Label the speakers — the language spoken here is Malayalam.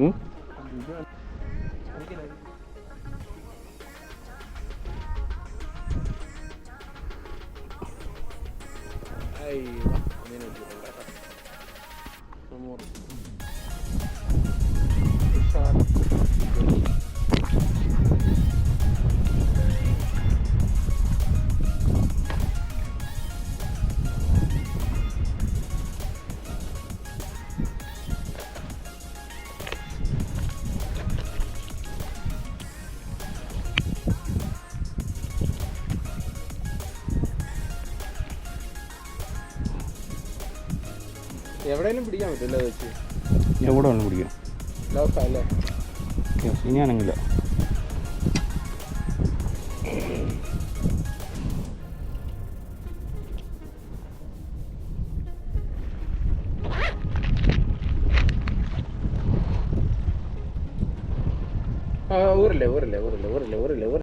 Speaker 1: 응? 아이, 막 보내는 줄 알고.
Speaker 2: എവിടെയെങ്കിലും പിടിക്കാൻ പറ്റില്ല വെച്ച്?
Speaker 1: എവിടെ വേണം പിടിക്കാം.
Speaker 2: ലോക്ക അല്ലേ?
Speaker 1: ഊരല്ലേ ഊരല്ലേ
Speaker 2: ആ ഊരല്ലേ ഊരല്ലേ ഊരല്ലേ ഊരില്ലേ ഊരില്ലേ ഊരില്ലേ.